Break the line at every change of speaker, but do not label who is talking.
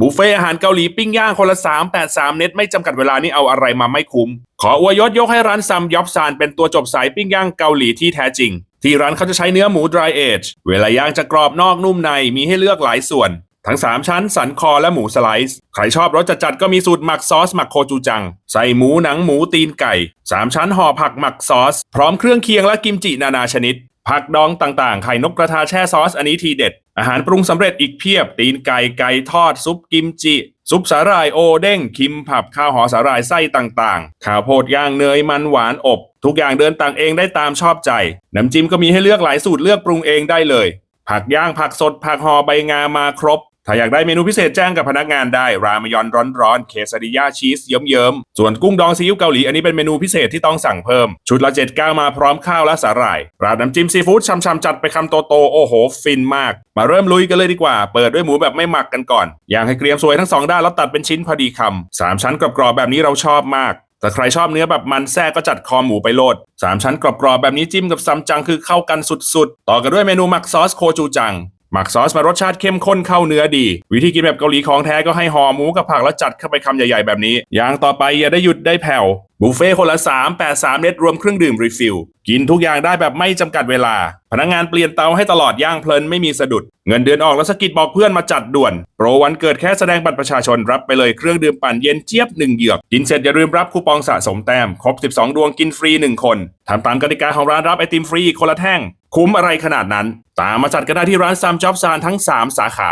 บุฟเฟ่อาหารเกาหลีปิ้งย่างคนละ383 เน็ตไม่จำกัดเวลานี่เอาอะไรมาไม่คุ้ม ขออวยยศยกให้ร้านซัมยอบซานเป็นตัวจบสายปิ้งย่างเกาหลีที่แท้จริง ที่ร้านเขาจะใช้เนื้อหมู dry age เวลาย่างจะกรอบนอกนุ่มในมีให้เลือกหลายส่วน ทั้ง 3 ชั้น สันคอและหมูสไลซ์ใครชอบรสจัดๆก็มีสูตรหมักซอสหมักโคจูจัง ใส่หมูหนังหมูตีนไก่ 3 ชั้นห่อผักหมักซอส พร้อมเครื่องเคียงและกิมจินานาชนิด ผักดองต่างๆ ไข่นกกระทาแช่ซอส อันนี้ทีเด็ด อาหารปรุงสำเร็จอีกเพียบ ตีนไก่ ไก่ทอด ซุปกิมจิ ซุปสาหร่ายโอเด้ง คิมผับ ข้าวหอสาหร่ายไส้ต่างๆ ข้าวโพดย่างเนยมันหวานอบ ทุกอย่างเดินต่างเองได้ตามชอบใจ น้ำจิ้มก็มีให้เลือกหลายสูตรเลือกปรุงเองได้เลย ผักย่างผักสดผักห่อใบงามาครบ ถ้าอยากได้เมนูพิเศษแจ้งกับพนักงานได้ รามยอนร้อนๆ เคซาดิยาชีสเยิ้มๆ ส่วนกุ้งดองซีอิ๊วเกาหลี อันนี้เป็นเมนูพิเศษที่ต้องสั่งเพิ่ม ชุดละ7ก้ามาพร้อมข้าวและสาหร่าย ราดน้ำจิ้มซีฟู้ดช่ำๆจัดไปคำโตๆ โอ้โห ฟินมาก มาเริ่มลุยกันเลยดีกว่า เปิดด้วยหมูแบบไม่หมักกันก่อน อย่างให้เกรียมสวยทั้งสองด้านแล้วตัดเป็นชิ้นพอดีคำสามชั้นกรอบๆแบบนี้เราชอบมากแต่ใครชอบเนื้อแบบมันแทรกก็จัดคอหมูไปโลดสามชั้นกรอบๆแบบนี้จิ้มกับซัมจังคือเข้ากันสุดๆ ต่อกันด้วยเมนูหมักซอสโคจูจัง หมักซอสมารสชาติเข้มข้นเข้าเนื้อดี วิธีกินแบบเกาหลีของแท้ก็ให้ห่อหมูกับผักแล้วจัดเข้าไปคำใหญ่ๆแบบนี้ อย่างต่อไปอย่าได้หยุดได้แผ่วบุฟเฟ่คนละ 3 8 3 เน็ตรวมเครื่องดื่มรีฟิล กินทุกอย่างได้แบบไม่จำกัดเวลา พนักงานเปลี่ยนเตาให้ตลอดย่างเพลินไม่มีสะดุด เงินเดือนออกแล้วสกิดบอกเพื่อนมาจัดด่วน โปรวันเกิดแค่แสดงบัตรประชาชนรับไปเลยเครื่องดื่มปั่นเย็นเจี๊ยบหนึ่งเหยือก กินเสร็จอย่าลืมรับคูปองสะสมแต้ม ครบ 12 ดวงกินฟรี 1 คนทำตามกติกาของร้านรับไอติมฟรีคนละแท่ง คุ้มอะไรขนาดนั้น ตามมาจัดกันได้ที่ร้านซัมจ็อบซานทั้ง 3 สาขา